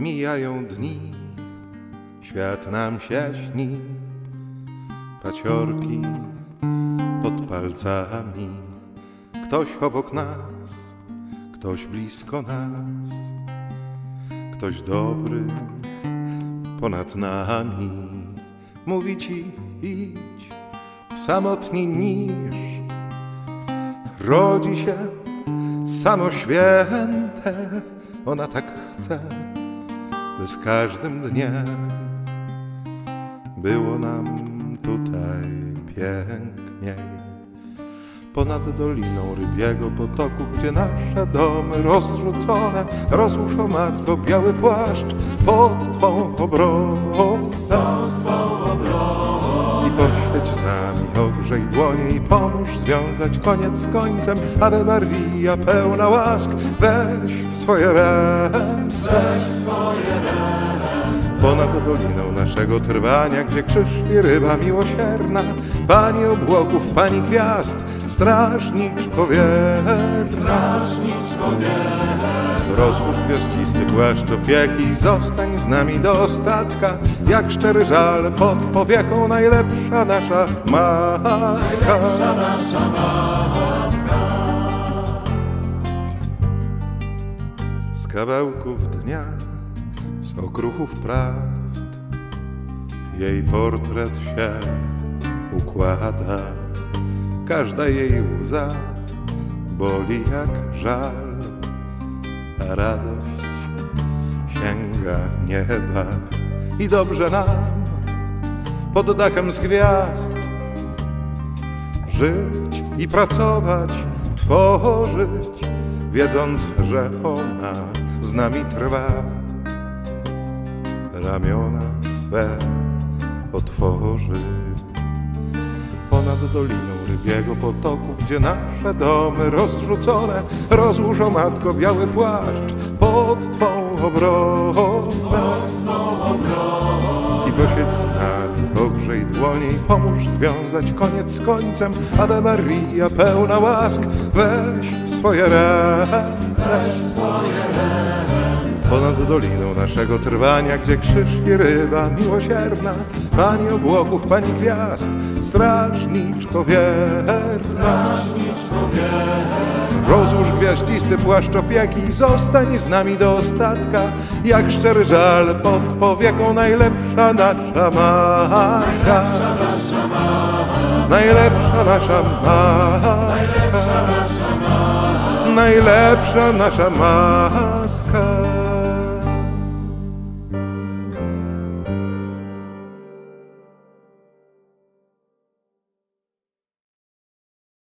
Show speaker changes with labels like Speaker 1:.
Speaker 1: mijają dni, świat nam się śni, paciorki pod palcami. Ktoś obok nas, ktoś blisko nas, ktoś dobry ponad nami. Mówi ci idź w samotni niż, rodzi się samo święte, ona tak chce, by z każdym dniem było nam tutaj piękniej. Ponad doliną rybiego potoku, gdzie nasze domy rozrzucone, rozłóż matko biały płaszcz pod twą obronę. I poświeć z nami, ogrzej dłonie i pomóż związać koniec z końcem. Ave Maria, pełna łask, weź w swoje ręce. Ponad doliną naszego trwania, gdzie krzyż i ryba miłosierna, Pani obłoków, Pani gwiazd, strażniczko wierna. Rozłóż gwiaździsty płaszcz opieki, zostań z nami do ostatka, jak szczery żal pod powieką najlepsza nasza matka. Z kawałków dnia, z okruchów prawd, jej portret się układa. Każda jej łza boli jak żal, a radość sięga nieba. I dobrze nam pod dachem z gwiazd żyć i pracować, tworzyć, wiedząc, że ona z nami trwa. Ramiona swe otworzy ponad doliną rybiego potoku, gdzie nasze domy rozrzucone rozłóżą matko biały płaszcz pod twą obronę. I posiedź z nami, ogrzej dłonie i pomóż związać koniec z końcem. Ave Maria, pełna łask, weź w swoje ręce. Ponad doliną naszego trwania, gdzie krzyż i ryba miłosierna, Pani obłoków, Pani gwiazd, strażniczko wierna. Rozłóż gwiaździsty płaszcz opieki zostań z nami do ostatka, jak szczery żal pod powieką najlepsza nasza matka. Najlepsza nasza matka. Najlepsza nasza matka.